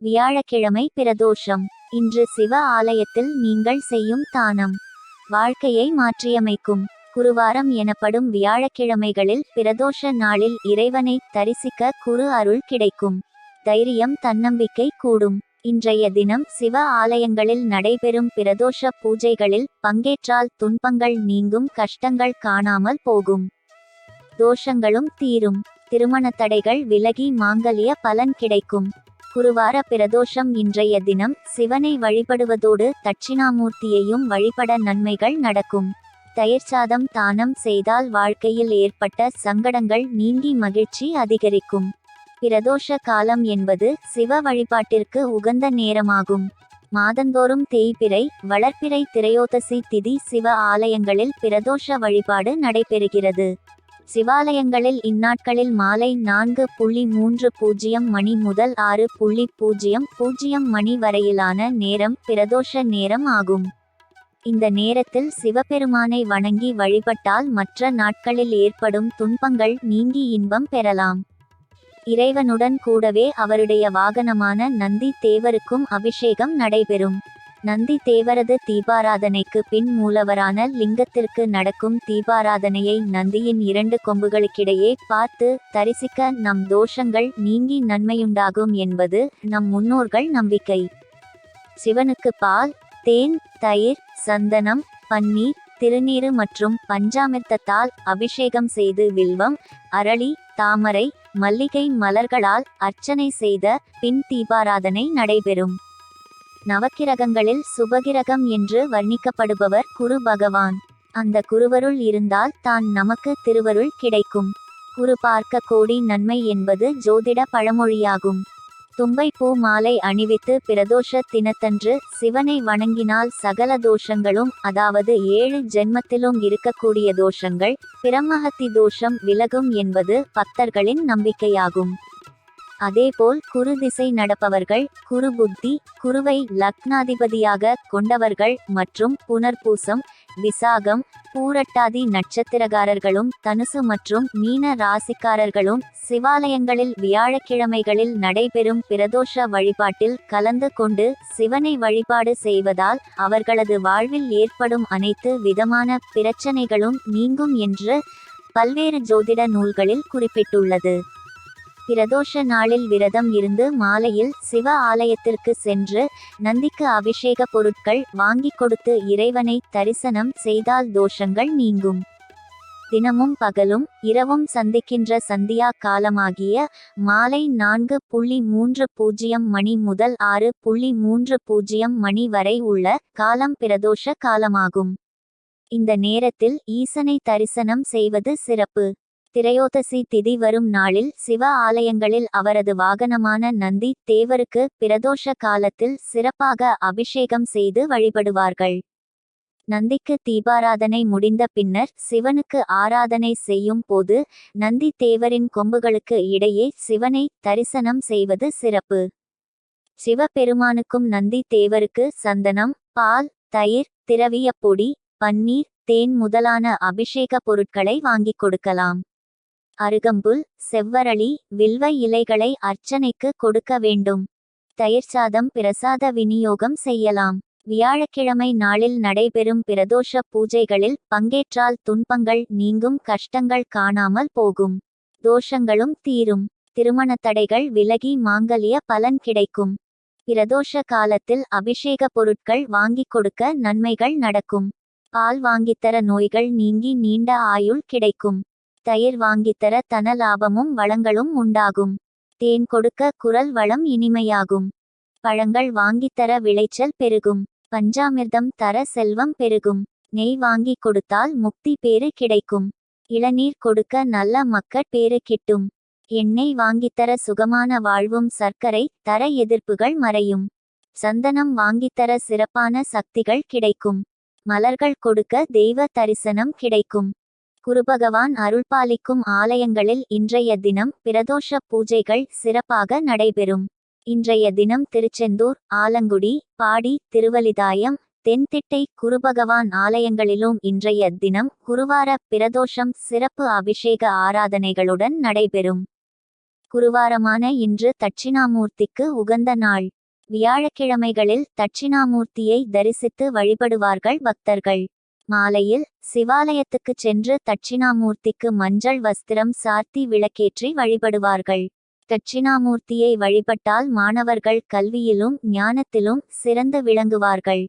வியாழக்கிழமை பிரதோஷம். இன்று சிவ ஆலயத்தில் நீங்கள் செய்யும் தானம். வாழ்க்கையை மாற்றியமைக்கும். குருவாரம் எனப்படும் வியாழக்கிழமைகளில் பிரதோஷ நாளில் இறைவனை தரிசிக்க குரு அருள் கிடைக்கும். தைரியம் தன்னம்பிக்கை கூடும். இன்றைய தினம் சிவ ஆலயங்களில் நடைபெறும் பிரதோஷ பூஜைகளில் பங்கேற்றால் துன்பங்கள் நீங்கும் கஷ்டங்கள் காணாமல் போகும். தோஷங்களும் தீரும். திருமண தடைகள் விலகி மாங்கல்ய பலன் கிடைக்கும். குருவார பிரதோஷம் இன்றைய தினம் சிவனை வழிபடுவதோடு தட்சிணாமூர்த்தியையும் வழிபட நன்மைகள் நடக்கும். தயிர் சாதம் தானம் செய்தால் வாழ்க்கையில் ஏற்பட்ட சங்கடங்கள் நீங்கி மகிழ்ச்சி அதிகரிக்கும். பிரதோஷ காலம் என்பது சிவ வழிபாட்டிற்கு உகந்த நேரமாகும். மாதந்தோறும் தேய்பிறை வளர்ப்பிறை திரையோதசி திதி சிவ ஆலயங்களில் பிரதோஷ வழிபாடு நடைபெறுகிறது. சிவாலயங்களில் இந்நாட்களில் மாலை நான்கு புள்ளி மூன்று பூஜ்ஜியம் மணி முதல் ஆறு புள்ளி பூஜ்ஜியம் பூஜ்ஜியம் மணி வரையிலான நேரம் பிரதோஷ நேரம் ஆகும். இந்த நேரத்தில் சிவபெருமானை வணங்கி வழிபட்டால் மற்ற நாட்களில் ஏற்படும் துன்பங்கள் நீங்கி இன்பம் பெறலாம். இறைவனுடன் கூடவே அவருடைய வாகனமான நந்தி தேவருக்கும் அபிஷேகம் நடைபெறும். நந்தி தேவரது தீபாராதனைக்கு பின் மூலவரான லிங்கத்திற்கு நடக்கும் தீபாராதனையை நந்தியின் இரண்டு கொம்புகளுக்கிடையே பார்த்து தரிசிக்க நம் தோஷங்கள் நீங்கி நன்மையுண்டாகும் என்பது நம் முன்னோர்கள் நம்பிக்கை. சிவனுக்கு பால் தேன் தயிர் சந்தனம் பன்னீர் திருநீறு மற்றும் பஞ்சாமிர்தத்தால் அபிஷேகம் செய்து வில்வம் அரளி தாமரை மல்லிகை மலர்களால் அர்ச்சனை செய்த பின் தீபாராதனை நடைபெறும். நவக்கிரகங்களில் சுபகிரகம் என்று வர்ணிக்கப்படுபவர் குரு பகவான். அந்த குருவருள் இருந்தால் தான் நமக்கு திருவருள் கிடைக்கும். குரு பார்க்க கோடி நன்மை என்பது ஜோதிட பழமொழியாகும். தும்பை பூ மாலை அணிவித்து பிரதோஷ தினத்தன்று சிவனை வணங்கினால் சகல தோஷங்களும் அதாவது ஏழு ஜென்மத்திலும் இருக்கக்கூடிய தோஷங்கள் பிரம்மஹத்தி தோஷம் விலகும் என்பது பக்தர்களின் நம்பிக்கையாகும். அதேபோல் குரு திசை நடப்பவர்கள் குரு புத்தி குருவை லக்னாதிபதியாக கொண்டவர்கள் மற்றும் புனர்பூசம் விசாகம் பூரட்டாதி நட்சத்திரகாரர்களும் தனுசு மற்றும் மீன ராசிக்காரர்களும் சிவாலயங்களில் வியாழக்கிழமைகளில் நடைபெறும் பிரதோஷ வழிபாட்டில் கலந்து கொண்டு சிவனை வழிபாடு செய்வதால் அவர்களது வாழ்வில் ஏற்படும் அனைத்து விதமான பிரச்சனைகளும் நீங்கும் என்று பல்வேறு ஜோதிட நூல்களில் குறிப்பிட்டுள்ளது. பிரதோஷ நாளில் விரதம் இருந்து மாலையில் சிவ ஆலயத்திற்கு சென்று நந்திக்கு அபிஷேக பொருட்கள் வாங்கி கொடுத்து இறைவனை தரிசனம் செய்தால் தோஷங்கள் நீங்கும். தினமும் பகலும் இரவும் சந்திக்கின்ற சந்தியா காலமாகிய மாலை நான்கு புள்ளி மூன்று பூஜ்ஜியம் மணி முதல் ஆறு புள்ளி மூன்று பூஜ்ஜியம் மணி வரை உள்ள காலம் பிரதோஷ காலமாகும். இந்த நேரத்தில் ஈசனை தரிசனம் செய்வது சிறப்பு. திரையோதசி திதி வரும் நாளில் சிவ ஆலயங்களில் அவரது வாகனமான நந்தி தேவருக்கு பிரதோஷ காலத்தில் சிறப்பாக அபிஷேகம் செய்து வழிபடுவார்கள். நந்திக்கு தீபாராதனை முடிந்த பின்னர் சிவனுக்கு ஆராதனை செய்யும் போது நந்தி தேவரின் கொம்புகளுக்கு இடையே சிவனை தரிசனம் செய்வது சிறப்பு. சிவபெருமானுக்கும் நந்தி தேவருக்கு சந்தனம் பால் தயிர் திரவியப் பொடி பன்னீர் தேன் முதலான அபிஷேக பொருட்களை வாங்கிக் கொடுக்கலாம். அருகம்புல் செவ்வரளி வில்வ இலைகளை அர்ச்சனைக்கு கொடுக்க வேண்டும். தயிர் சாதம் பிரசாத விநியோகம் செய்யலாம். வியாழக்கிழமை நாளில் நடைபெறும் பிரதோஷ பூஜைகளில் பங்கேற்றால் துன்பங்கள் நீங்கும் கஷ்டங்கள் காணாமல் போகும். தோஷங்களும் தீரும். திருமண தடைகள் விலகி மாங்கலிய பலன் கிடைக்கும். பிரதோஷ காலத்தில் அபிஷேக பொருட்கள் வாங்கிக் கொடுக்க நன்மைகள் நடக்கும். பால் வாங்கித்தர நோய்கள் நீங்கி நீண்ட ஆயுள் கிடைக்கும். தயிர் வாங்கித்தர தன லாபமும் வளங்களும் உண்டாகும். தேன் கொடுக்க குரல் வளம் இனிமையாகும். பழங்கள் வாங்கித்தர விளைச்சல் பெருகும். பஞ்சாமிர்தம் தர செல்வம் பெருகும். நெய் வாங்கி கொடுத்தால் முக்தி பேறு கிடைக்கும். இளநீர் கொடுக்க நல்ல மக்கட் பேறு கிட்டும். எண்ணெய் வாங்கித்தர சுகமான வாழ்வும் சர்க்கரை தர எதிர்ப்புகள் மறையும். சந்தனம் வாங்கித்தர சிறப்பான சக்திகள் கிடைக்கும். மலர்கள் கொடுக்க தெய்வ தரிசனம் கிடைக்கும். குருபகவான் அருள்பாலிக்கும் ஆலயங்களில் இன்றைய தினம் பிரதோஷ பூஜைகள் சிறப்பாக நடைபெறும். இன்றைய தினம் திருச்செந்தூர் ஆலங்குடி பாடி திருவலிதாயம் தென்திட்டை குருபகவான் ஆலயங்களிலும் இன்றைய தினம் குருவார பிரதோஷம் சிறப்பு அபிஷேக ஆராதனைகளுடன் நடைபெறும். குருவாரமான இன்று தட்சிணாமூர்த்திக்கு உகந்த நாள். வியாழக்கிழமைகளில் தட்சிணாமூர்த்தியை தரிசித்து வழிபடுவார்கள் பக்தர்கள். மாலையில் சிவாலயத்துக்குச் சென்று தட்சிணாமூர்த்திக்கு மஞ்சள் வஸ்திரம் சார்த்தி விளக்கேற்றி வழிபடுவார்கள். தட்சிணாமூர்த்தியை வழிபட்டால் மாணவர்கள் கல்வியிலும் ஞானத்திலும் சிறந்து விளங்குவார்கள்.